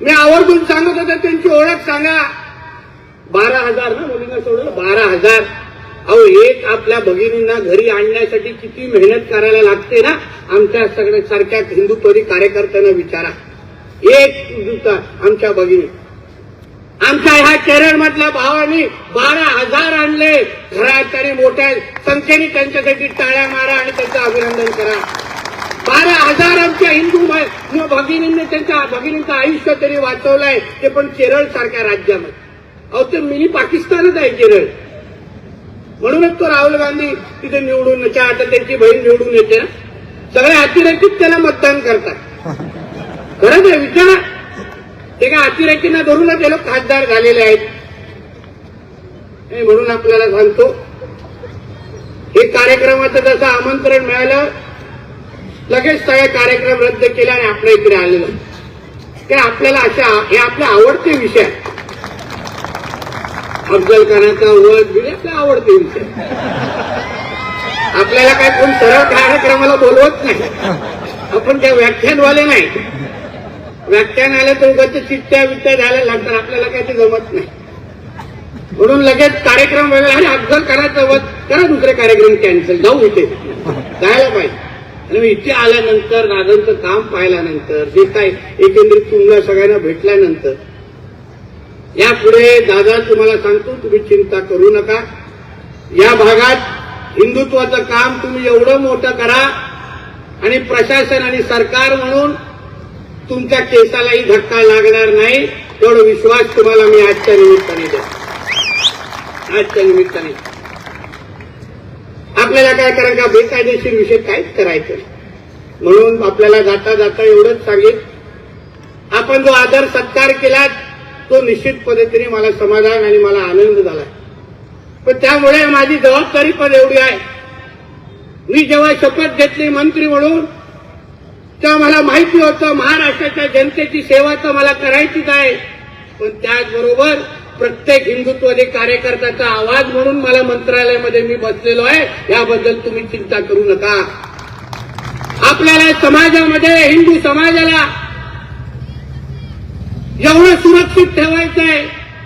मी आवर्जून सांगत होते त्यांची ओळख सांगा. बारा हजार ना मुलींना सोडलं? बारा हजार. अहो एक आपल्या भगिनींना घरी आणण्यासाठी किती मेहनत करायला लागते ना? आमच्या सगळ्या सारख्या हिंदुत्वरी कार्यकर्त्यांना विचारा. एक दिवसा आमच्या भगिनी. आमच्या ह्या केरळ मधल्या भावानी बारा हजार आणले. घरात आणि मोठ्या संख्येने त्यांच्यासाठी टाळ्या मारा आणि त्यांचं अभिनंदन करा. बारा हजार आमच्या हिंदू भ- भगिनींनी त्यांच्या भगिनींचं आयुष्य तरी वाचवलंय ते पण केरळ सारख्या राज्यामध्ये. अहो ते मिनी पाकिस्तानच आहे केरळ. म्हणूनच तो राहुल गांधी तिथे निवडून येते. आता त्यांची बहीण निवडून येते ना. सगळे अतिरेकीत त्याला मतदान करतात. खरंच आहे विचारा. ते काय अतिरेकींना धरूनच ते लोक खासदार झालेले आहेत. म्हणून आपल्याला सांगतो. हे कार्यक्रमाचं जसं आमंत्रण मिळालं लगेच सगळे कार्यक्रम रद्द केले आणि आपल्या इकडे आलेलं. ते आपल्याला अशा हे आपले आवडते विषय अफजल खानाचा वध बिल आवडते विषय आपल्याला काय कोण सरळ कार्यक्रमाला बोलवत नाही. आपण त्या व्याख्यानवाले नाही. व्याख्यान आलं तर उगाच चित्त्या बित्त्या द्यायला लागतात आपल्याला काही ते जमत नाही. म्हणून लगेच कार्यक्रम वेगळा आणि अफजल करायचं वध करा दुसरे कार्यक्रम कॅन्सल जाऊ इथे. जायला पाहिजे. आणि मग इथे आल्यानंतर दादांचं काम पाहिल्यानंतर जे काय एकंदरीत तुम्हाला सगळ्यांना भेटल्यानंतर यापुढे दादा तुम्हाला सांगतो तुम्ही चिंता करू नका. या भागात हिंदुत्वाचं काम तुम्ही एवढं मोठं करा आणि प्रशासन आणि सरकार म्हणून तुमच्या केसालाही धक्का लागणार नाही एवढा विश्वास तुम्हाला मी आजच्या निमित्ताने देतो. आजच्या निमित्ताने. आपल्याला काय करायचं? का बेकायदेशीर विषय काहीच करायचं? नाही. म्हणून आपल्याला जाता जाता एवढंच सांगेल आपण जो आदर सत्कार केला तो निश्चित पद्धतीने मला समाधान आणि मला आनंद झाला. पण त्यामुळे माझी जबाबदारी पण एवढी आहे. मी जेव्हा शपथ घेतली मंत्री म्हणून तेव्हा मला माहिती होतं महाराष्ट्राच्या जनतेची सेवा तर मला करायचीच आहे. पण त्याचबरोबर प्रत्येक हिंदुत्ववादी कार्यकर्त्याचा आवाज म्हणून मला मंत्रालयामध्ये मी बसलेलो आहे. याबद्दल तुम्ही चिंता करू नका. आपल्याला समाजामध्ये हिंदू समाजाला एवढं सुरक्षित ठेवायचं आहे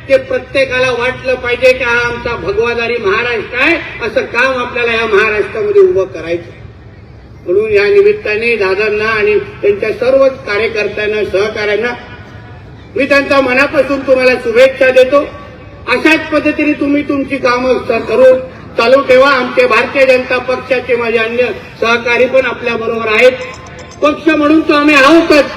ते प्रत्येकाला वाटलं पाहिजे की हा आमचा भगवादारी महाराष्ट्र आहे असं काम आपल्याला या महाराष्ट्रामध्ये उभं करायचं. म्हणून या निमित्ताने दादांना आणि त्यांच्या सर्वच कार्यकर्त्यांना सहकाऱ्यांना मी त्यांच्या मनापासून तुम्हाला शुभेच्छा देतो. अशाच पद्धतीने तुम्ही तुमची कामं करून चालू ठेवा. आमचे भारतीय जनता पक्षाचे माझे अन्य सहकारी पण आपल्या बरोबर आहेत. पक्ष म्हणून तर आम्ही आहोतच.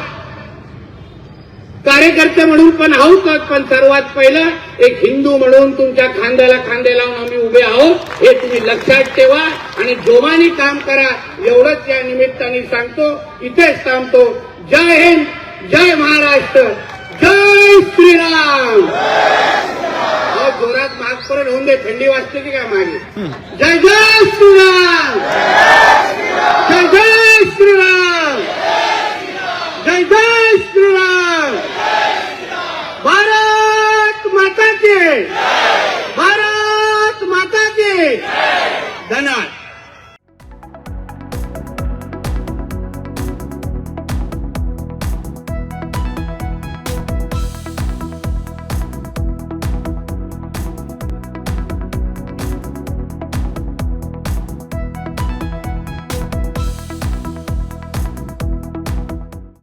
कार्यकर्ते म्हणून पण आहोतच. पण सर्वात पहिलं एक हिंदू म्हणून तुमच्या खांद्याला खांदे लावून आम्ही उभे आहोत हे तुम्ही लक्षात ठेवा. आणि जोमाने काम करा एवढंच या निमित्ताने सांगतो. इथेच थांबतो. जय हिंद जय महाराष्ट्र. जय श्रीराम! हो जोरात माग परत होऊन दे थंडी वाजते की काय मागे? जय जय श्रीराम! जय जय श्रीराम! जय जय श्रीराम! भारत माता के भारत माता के धन्यवाद.